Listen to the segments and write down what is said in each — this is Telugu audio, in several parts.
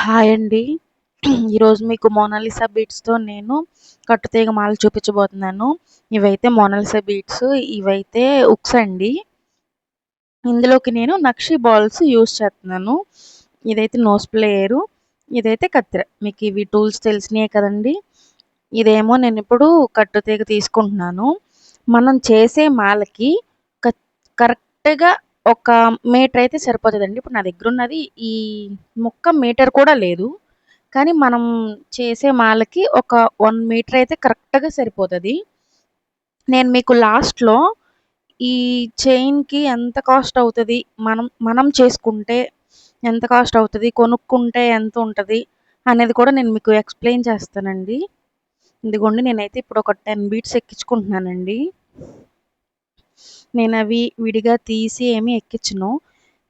హాయ్ అండి. ఈరోజు మీకు మోనాలిసా బీట్స్తో నేను కట్టుతీగ మాల చూపించబోతున్నాను. ఇవైతే మోనాలిసా బీట్స్ ఇవైతే ఉక్స్ అండి. ఇందులోకి నేను నక్షి బాల్స్ యూస్ చేస్తున్నాను. ఇదైతే నోస్ ప్లేయరు. ఇదైతే కత్తిర మీకు ఇవి టూల్స్ తెలిసినాయి కదండీ! ఇదేమో నేను ఇప్పుడు కట్టుతీగ తీసుకుంటున్నాను. మనం చేసే మాలకి కత్ కరెక్ట్‌గా ఒక మీటర్ అయితే సరిపోతుందండి ఇప్పుడు నా దగ్గర ఉన్నది ఈ ముక్క మీటర్ కూడా లేదు. కానీ మనం చేసే మాలకి ఒక వన్ మీటర్ అయితే కరెక్ట్‌గా సరిపోతుంది నేను మీకు లాస్ట్‌లో ఈ చైన్‌కి ఎంత కాస్ట్ అవుతుంది మనం మనం చేసుకుంటే ఎంత కాస్ట్ అవుతుంది కొనుక్కుంటే ఎంత ఉంటుంది అనేది కూడా నేను మీకు ఎక్స్‌ప్లెయిన్ చేస్తానండి. ఇదిగోండి నేనైతే ఇప్పుడు ఒక టెన్ బీట్స్ ఎక్కించుకుంటున్నానండి. నేను అవి విడిగా తీసి ఏమి ఎక్కించను.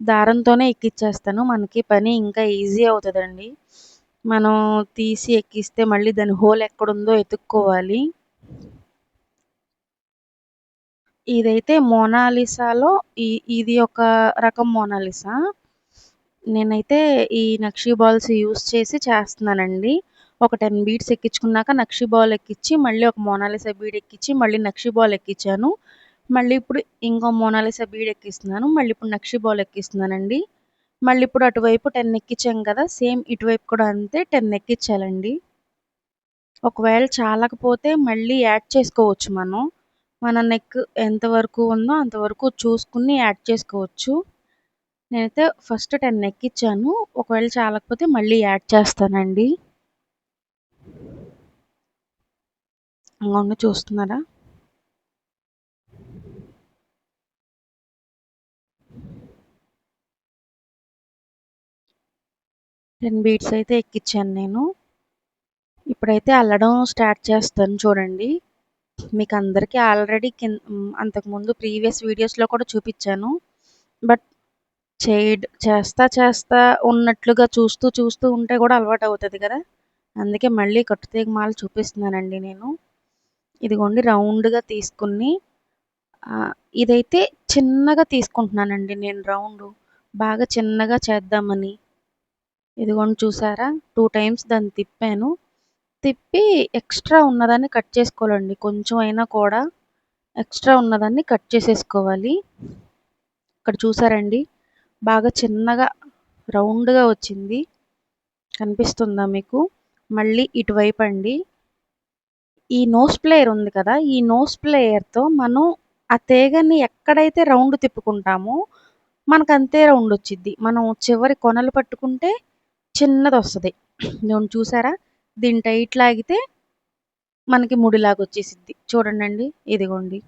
దారంతోనే ఎక్కిచ్చేస్తాను. మనకి పని ఇంకా ఈజీ అవుతుందండి మనం తీసి ఎక్కిస్తే మళ్ళీ దాని హోల్ ఎక్కడుందో ఎత్తుక్కోవాలి ఇదైతే మోనాలిసాలో ఈ ఇది ఒక రకం మోనాలిసా. నేనైతే ఈ నక్షి బాల్స్ యూజ్ చేసి చేస్తున్నానండి. ఒక 10 బీడ్స్ ఎక్కించుకున్నాక నక్షి బాల్ ఎక్కించి మళ్ళీ ఒక మోనాలిసా బీడ్ ఎక్కిచ్చి, మళ్ళీ నక్షి బాల్ ఎక్కించాను మళ్ళీ ఇప్పుడు ఇంకో మోనాలిసా బీడ్ ఎక్కిస్తున్నాను. మళ్ళీ ఇప్పుడు నక్షి బాల్ ఎక్కిస్తున్నానండి. మళ్ళీ ఇప్పుడు అటువైపు టెన్ ఎక్కించాం కదా! సేమ్ ఇటువైపు కూడా అంతే టెన్ ఎక్కించాలండి ఒకవేళ చాలకపోతే మళ్ళీ యాడ్ చేసుకోవచ్చు మనం. మన నెక్ ఎంతవరకు ఉందో అంతవరకు చూసుకుని యాడ్ చేసుకోవచ్చు. నేనైతే ఫస్ట్ 10 ఎక్కిచ్చాను. ఒకవేళ చాలకపోతే మళ్ళీ యాడ్ చేస్తానండి. ఇంకొండ చూస్తున్నారా? టెన్ బీట్స్ అయితే ఎక్కిచ్చాను నేను. ఇప్పుడైతే అల్లడం స్టార్ట్ చేస్తాను చూడండి. మీకు అందరికీ ఆల్రెడీ కింద అంతకుముందు ప్రీవియస్ వీడియోస్‌లో కూడా చూపించాను బట్ చేయడ్ చేస్తా చేస్తా ఉన్నట్లుగా చూస్తూ చూస్తూ ఉంటే కూడా అలవాటు అవుతుంది కదా! అందుకే మళ్ళీ కట్టుతీగ మాల చూపిస్తున్నానండి నేను. ఇదిగోండి రౌండ్‌గా తీసుకుని ఇదైతే చిన్నగా తీసుకుంటున్నానండి నేను రౌండు. బాగా చిన్నగా చేద్దామని. ఇదిగోండి చూసారా? టూ టైమ్స్ దాన్ని తిప్పాను. తిప్పి ఎక్స్ట్రా ఉన్నదాన్ని కట్ చేసుకోవాలండి. కొంచెం అయినా కూడా ఎక్స్ట్రా ఉన్నదాన్ని కట్ చేసేసుకోవాలి. ఇక్కడ చూసారండి? బాగా చిన్నగా రౌండ్‌గా వచ్చింది. కనిపిస్తుందా మీకు? మళ్ళీ ఇటువైపు అండి ఈ నోస్ ప్లేయర్ ఉంది కదా! ఈ నోస్ ప్లేయర్‌తో మనం ఆ తీగని ఎక్కడైతే రౌండ్ తిప్పుకుంటామో మనకు అంతే రౌండ్ వచ్చిద్ది. మనం చివరి కొనలు పట్టుకుంటే చిన్నది వస్తుంది నేను చూసారా? దీన్ని టైట్ లాగితే మనకి ముడిలాగా వచ్చేసిద్ది. చూడండి ఇదిగోండి.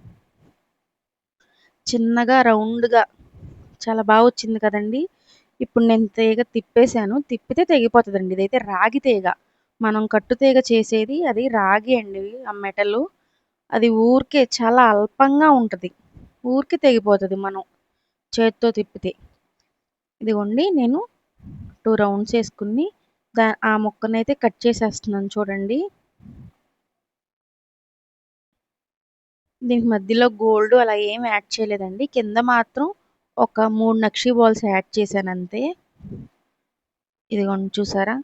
చిన్నగా రౌండ్‌గా చాలా బాగా వచ్చింది కదండి ఇప్పుడు నేను తీగ తిప్పేసాను. తిప్పితే తెగిపోతుందండి ఇదైతే రాగి తీగ. మనం కట్టు తీగ చేసేది అది రాగి అండి. ఆ మెటలు. అది ఊరికే చాలా అల్పంగా ఉంటుంది ఊరికే తెగిపోతుంది మనం చేత్తో తిప్పితే. ఇదిగోండి నేను టూ రౌండ్స్ వేసుకుని దా ఆ ముక్కనైతే కట్ చేసేస్తున్నాను చూడండి. దీనికి మధ్యలో గోల్డ్ అలా ఏమి యాడ్ చేయలేదండి. కింద మాత్రం ఒక మూడు నక్షి బాల్స్ యాడ్ చేశానంతే. ఇదిగోండి చూసారా?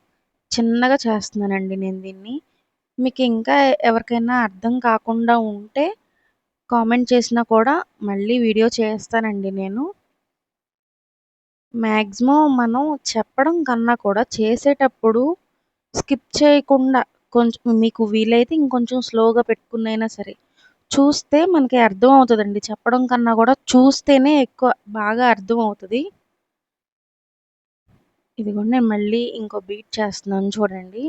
చిన్నగా చేస్తున్నానండి నేను దీన్ని. మీకు ఇంకా ఎవరికైనా అర్థం కాకుండా ఉంటే కామెంట్ చేసినా కూడా మళ్ళీ వీడియో చేస్తానండి నేను. మ్యాక్సిమం మనం చెప్పడం కన్నా కూడా చేసేటప్పుడు స్కిప్ చేయకుండా కొంచెం మీకు వీలైతే ఇంకొంచెం స్లోగా పెట్టుకునైనా సరే చూస్తే మనకి అర్థం అవుతుందండి చెప్పడం కన్నా కూడా చూస్తేనే ఎక్కువ బాగా అర్థం అవుతుంది ఇదిగోండి నేను మళ్ళీ ఇంకో బీట్ చేస్తున్నాను చూడండి.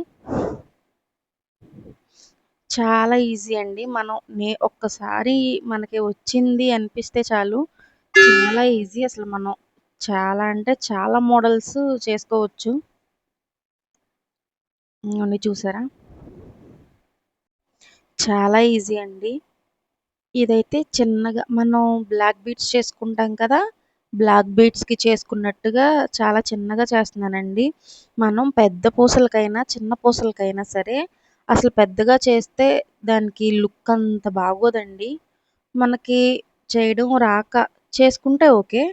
చాలా ఈజీ అండి. మనం నే ఒక్కసారి మనకి వచ్చింది అనిపిస్తే చాలు. చాలా ఈజీ అసలు మనం చాలా అంటే చాలా మోడల్స్ చేసుకోవచ్చు. చూసారా? చాలా ఈజీ అండి. ఇదైతే చిన్నగా మనం బ్లాక్ బీట్స్ చేసుకుంటాం కదా! బ్లాక్ బీట్స్కి చేసుకున్నట్టుగా చాలా చిన్నగా చేస్తున్నానండి. మనం పెద్ద పూసలకైనా, చిన్న పూసలకైనా సరే అసలు పెద్దగా చేస్తే దానికి లుక్ అంత బాగోదండి. మనకి చేయడం రాక చేసుకుంటే ఓకే.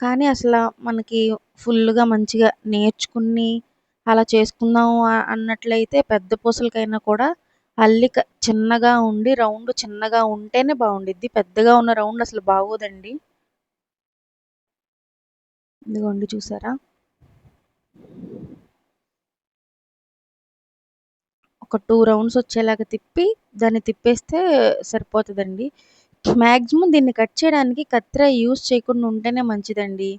కానీ అసలు మనకి ఫుల్‌గా మంచిగా నేర్చుకుని అలా చేసుకుందాం అన్నట్లయితే పెద్ద పూసలకైనా కూడా అల్లిక చిన్నగా ఉండి రౌండ్ చిన్నగా ఉంటేనే బాగుండిద్ది. పెద్దగా ఉన్న రౌండ్ అసలు బాగోదండి. ఇదిగోండి చూసారా? ఒక టూ రౌండ్స్ వచ్చేలాగా తిప్పి దాన్ని తిప్పేస్తే సరిపోతుందండి. మ్యాక్సిమం దీన్ని కట్ చేయడానికి కత్తిర యూస్ చేయకుండా ఉంటేనే మంచిదండి.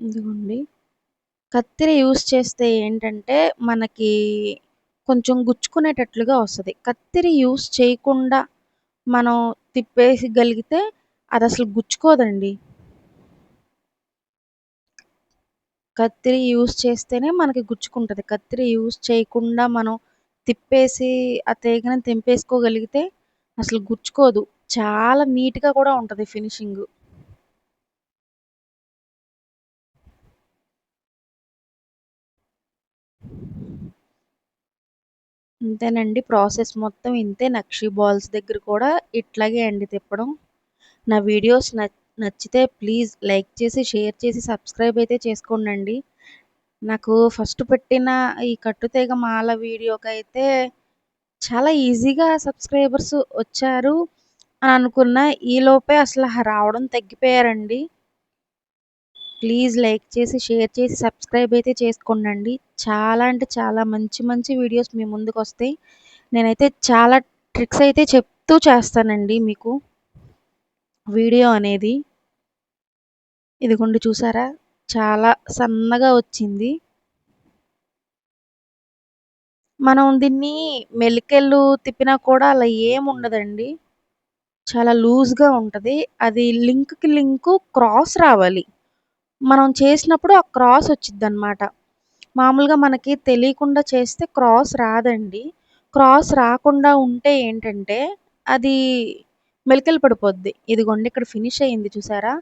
ఇదిగోండి. కత్తిర యూస్ చేస్తే ఏంటంటే మనకి కొంచెం గుచ్చుకునేటట్లుగా వస్తుంది. కత్తిరి యూస్ చేయకుండా మనం తిప్పేయగలిగితే అది అసలు గుచ్చుకోదండి. కత్తిరి యూస్ చేస్తేనే మనకి గుచ్చుకుంటుంది. కత్తిరి యూస్ చేయకుండా మనం తిప్పేసి ఆ తీగని తెంపేసుకోగలిగితే అసలు గుచ్చుకోదు. చాలా నీట్గా కూడా ఉంటుంది ఫినిషింగ్. ఇంతేనండి ప్రాసెస్ మొత్తం ఇంతే. నక్షి బాల్స్ దగ్గర కూడా ఇట్లాగే అండి తిప్పడం. నా వీడియోస్ నచ్చితే ప్లీజ్ లైక్ చేసి షేర్ చేసి సబ్స్క్రైబ్ అయితే చేసుకోండి నాకు ఫస్ట్ పెట్టిన ఈ కట్టుతీగ మాల వీడియోకి అయితే చాలా ఈజీగా సబ్స్క్రైబర్స్ వచ్చారు అని అనుకున్న ఈలోపే అసలు రావడం తగ్గిపోయారండి. ప్లీజ్ లైక్ చేసి షేర్ చేసి సబ్స్క్రైబ్ అయితే చేసుకోండి చాలా అంటే చాలా మంచి మంచి వీడియోస్ మీ ముందుకు వస్తాయి. నేనైతే చాలా ట్రిక్స్ అయితే చెప్తూ చేస్తానండి మీకు. వీడియో అనేది. ఇదిగోండి చూసారా? చాలా సన్నగా వచ్చింది. మనం దీన్ని మెలికెళ్ళు తిప్పినా కూడా అలా ఏముండదండి చాలా లూజ్గా ఉంటుంది. అది లింక్కి లింకు క్రాస్ రావాలి. మనం చేసినప్పుడు ఆ క్రాస్ వచ్చింది అనమాట మామూలుగా మనకి తెలియకుండా చేస్తే క్రాస్ రాదండి. క్రాస్ రాకుండా ఉంటే ఏంటంటే అది మెలికలు పడిపోద్ది. ఇదిగోండి ఇక్కడ ఫినిష్ అయ్యింది చూసారా?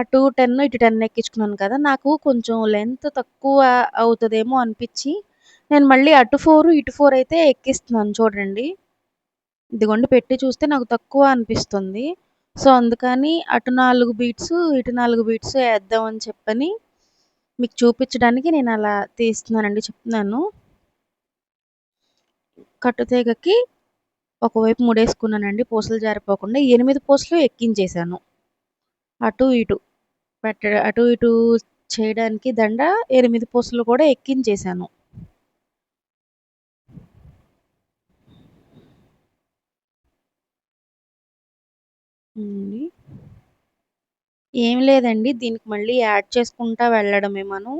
అటు టెన్ ఇటు టెన్ ఎక్కించుకున్నాను కదా నాకు కొంచెం లెంత్ తక్కువ అవుతుందేమో అనిపించి నేను మళ్ళీ అటు ఫోర్ ఇటు ఫోర్ అయితే ఎక్కిస్తున్నాను చూడండి. ఇదిగోండి పెట్టి చూస్తే నాకు తక్కువ అనిపిస్తుంది. సో అందుకని అటు నాలుగు బీట్స్ ఇటు నాలుగు బీట్స్ వేద్దామని చెప్పని మీకు చూపించడానికి నేను అలా తీస్తున్నానండి చెప్తున్నాను. కట్టుతీగకి ఒకవైపు మూడేసుకున్నానండి పూసలు జారిపోకుండా ఎనిమిది పూసలు ఎక్కించేశాను. అటు ఇటు. పెట్ట అటు ఇటు చేయడానికి దండ ఎనిమిది పూసలు కూడా ఎక్కించేశాను. ఏం లేదండి. దీనికి మళ్ళీ యాడ్ చేసుకుంటా వెళ్ళడమే మనం.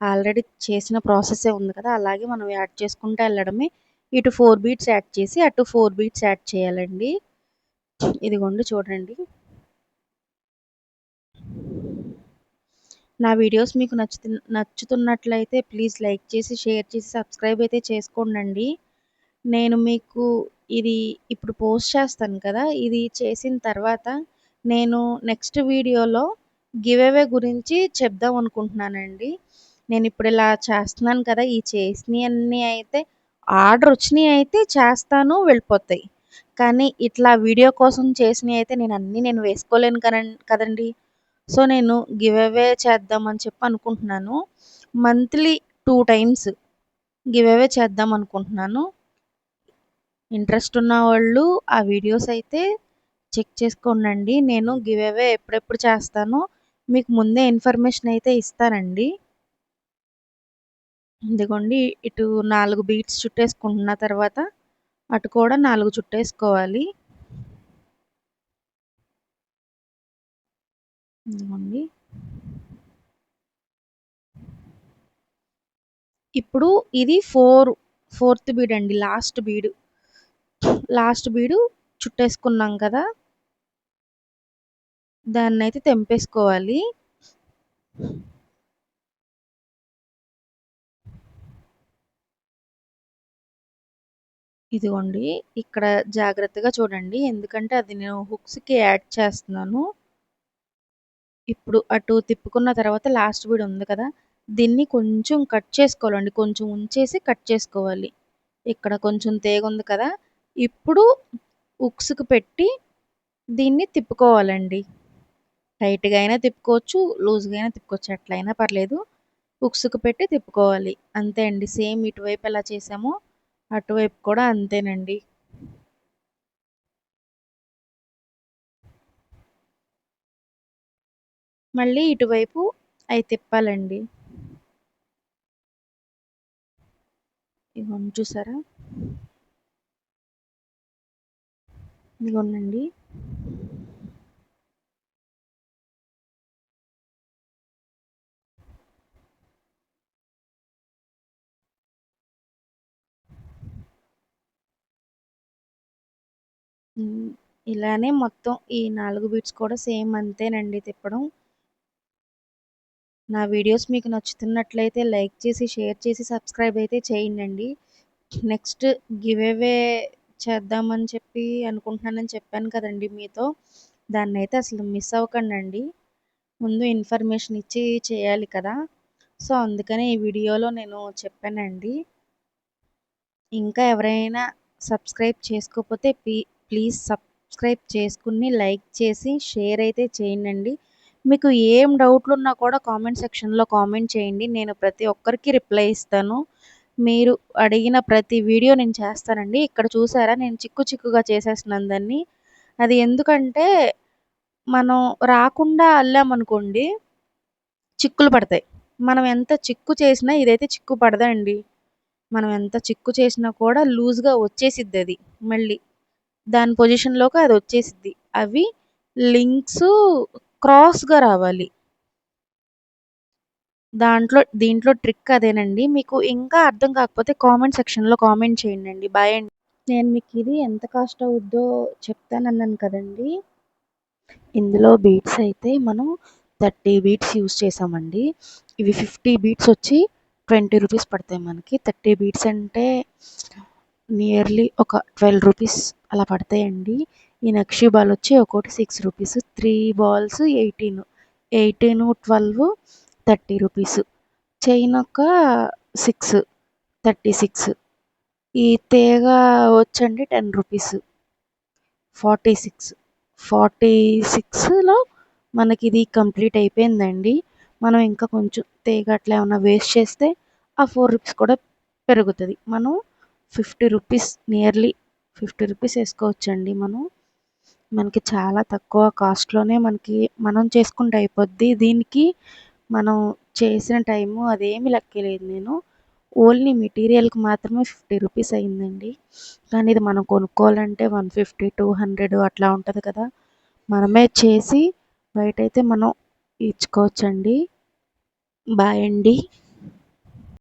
ఆల్రెడీ చేసిన ప్రాసెసే ఉంది కదా అలాగే మనం యాడ్ చేసుకుంటా వెళ్ళడమే. ఇటు ఫోర్ బీట్స్ యాడ్ చేసి అటు ఫోర్ బీట్స్ యాడ్ చేయాలండి. ఇదిగోండి చూడండి. నా వీడియోస్ మీకు నచ్చుతు నచ్చుతున్నట్లయితే ప్లీజ్ లైక్ చేసి షేర్ చేసి సబ్స్క్రైబ్ అయితే చేసుకోండి నేను మీకు ఇది ఇప్పుడు పోస్ట్ చేస్తాను కదా ఇది చేసిన తర్వాత నేను నెక్స్ట్ వీడియోలో గివ్ అవే గురించి చెప్దాం అనుకుంటున్నానండి. నేను ఇప్పుడు ఇలా చేస్తున్నాను కదా ఈ చేసినవన్నీ అయితే ఆర్డర్ వచ్చినవి అయితే చేస్తాను వెళ్ళిపోతాయి. కానీ ఇట్లా వీడియో కోసం చేసినవి అయితే నేను అన్నీ నేను వేసుకోలేను కదండి. సో నేను గివ్ అవే చేద్దామని చెప్పి అనుకుంటున్నాను. Monthly two times give away చేద్దాం అనుకుంటున్నాను. ఇంట్రెస్ట్ ఉన్న వాళ్ళు ఆ వీడియోస్ అయితే చెక్ చేసుకోండి నేను గివ్ అవే ఎప్పుడెప్పుడు చేస్తానో మీకు ముందే ఇన్ఫర్మేషన్ అయితే ఇస్తానండి. ఇదిగోండి ఇటు నాలుగు బీట్స్ చుట్టేసుకుంటున్న తర్వాత అటు కూడా నాలుగు చుట్టేసుకోవాలి. ఇదిగోండి ఇప్పుడు ఇది ఫోర్ ఫోర్త్ బీడ్ అండి లాస్ట్ బీడు. లాస్ట్ బీడు చుట్టేసుకున్నాం కదా. దాన్ని అయితే తెంపేసుకోవాలి. ఇదిగోండి ఇక్కడ జాగ్రత్తగా చూడండి ఎందుకంటే అది నేను హుక్స్కి యాడ్ చేస్తున్నాను. ఇప్పుడు అటు తిప్పుకున్న తర్వాత లాస్ట్ వీడు ఉంది కదా దీన్ని కొంచెం కట్ చేసుకోవాలండి. కొంచెం ఉంచేసి కట్ చేసుకోవాలి. ఇక్కడ కొంచెం తేగ ఉంది కదా ఇప్పుడు ఉక్స్కు పెట్టి దీన్ని తిప్పుకోవాలండి. టైట్గా అయినా తిప్పుకోవచ్చు లూజ్గా అయినా తిప్పుకోవచ్చు ఎట్లయినా పర్లేదు. ఉక్స్కు పెట్టి తిప్పుకోవాలి. అంతే అండి. సేమ్ ఇటువైపు ఎలా చేసామో అటువైపు కూడా అంతేనండి. మళ్ళీ ఇటువైపు అవి తిప్పాలండి. ఇదిగోండి చూసారా? ఇదిగోనండి. ఇలానే మొత్తం ఈ నాలుగు బీట్స్ కూడా సేమ్ అంతేనండి తిప్పడం. నా వీడియోస్ మీకు నచ్చుతున్నట్లయితే లైక్ చేసి షేర్ చేసి సబ్స్క్రైబ్ అయితే చేయండి నెక్స్ట్ గివ్ అవే చేద్దామని చెప్పి అనుకుంటున్నానని చెప్పాను కదండి మీతో. దాన్ని అయితే అసలు మిస్ అవ్వకండి ముందు ఇన్ఫర్మేషన్ ఇచ్చి చేయాలి కదా. సో అందుకని ఈ వీడియోలో నేను చెప్పానండి. ఇంకా ఎవరైనా సబ్స్క్రైబ్ చేసుకోకపోతే ప్లీ ప్లీజ్ సబ్స్క్రైబ్ చేసుకుని లైక్ చేసి షేర్ అయితే చేయండి మీకు ఏం డౌట్లు ఉన్నా కూడా కామెంట్ సెక్షన్లో కామెంట్ చేయండి. నేను ప్రతి ఒక్కరికి రిప్లై ఇస్తాను. మీరు అడిగిన ప్రతి వీడియో నేను చేస్తానండి. ఇక్కడ చూసారా? నేను చిక్కు చిక్కుగా చేసేస్తున్నాను దాన్ని అది ఎందుకంటే మనం రాకుండా అల్లామనుకోండి చిక్కులు పడతాయి. మనం ఎంత చిక్కు చేసినా ఇదైతే చిక్కు పడదండి. మనం ఎంత చిక్కు చేసినా కూడా లూజ్గా వచ్చేసిద్ది అది మళ్ళీ. దాని పొజిషన్లోకి అది వచ్చేసిద్ది. అవి లింక్స్ క్రాస్గా రావాలి. దాంట్లో దీంట్లో ట్రిక్ అదేనండి. మీకు ఇంకా అర్థం కాకపోతే కామెంట్ సెక్షన్లో కామెంట్ చేయండి బాయ్ అండి. నేను మీకు ఇది ఎంత కాస్ట్ అవుద్దో చెప్తానన్నాను కదండి. ఇందులో బీట్స్ అయితే మనం థర్టీ బీట్స్ యూస్ చేసామండి. ఇవి ఫిఫ్టీ బీట్స్ వచ్చి ట్వంటీ రూపీస్ పడతాయి మనకి. థర్టీ బీట్స్ అంటే నియర్లీ ఒక ట్వెల్వ్ రూపీస్ అలా పడతాయండి. ఈ నక్షి బాల్ వచ్చి ఒక్కోటి six rupees three balls eighteen eighteen twelve thirty rupees chain ఒక సిక్స్ థర్టీ సిక్స్ ఈ తీగ వచ్చండి ten rupees forty six forty సిక్స్లో మనకి ఇది కంప్లీట్ అయిపోయిందండి. మనం ఇంకా కొంచెం తీగ అట్లా ఏమైనా వేస్ట్ చేస్తే ఆ ఫోర్ రూపీస్ కూడా పెరుగుతుంది. మనం fifty rupees nearly fifty rupees వేసుకోవచ్చండి మనం. మనకి చాలా తక్కువ కాస్ట్లోనే మనకి మనం చేసుకుంటే అయిపోద్ది. దీనికి మనం చేసిన టైము అదేమి లెక్కలేదు నేను. ఓన్లీ మెటీరియల్కి మాత్రమే ఫిఫ్టీ రూపీస్ అయిందండి. కానీ ఇది మనం కొనుక్కోవాలంటే వన్ ఫిఫ్టీ టూ హండ్రెడ్ అట్లా ఉంటుంది కదా. మనమే చేసి బయట అయితే మనం ఇచ్చుకోవచ్చండి. బాయ్ అండి.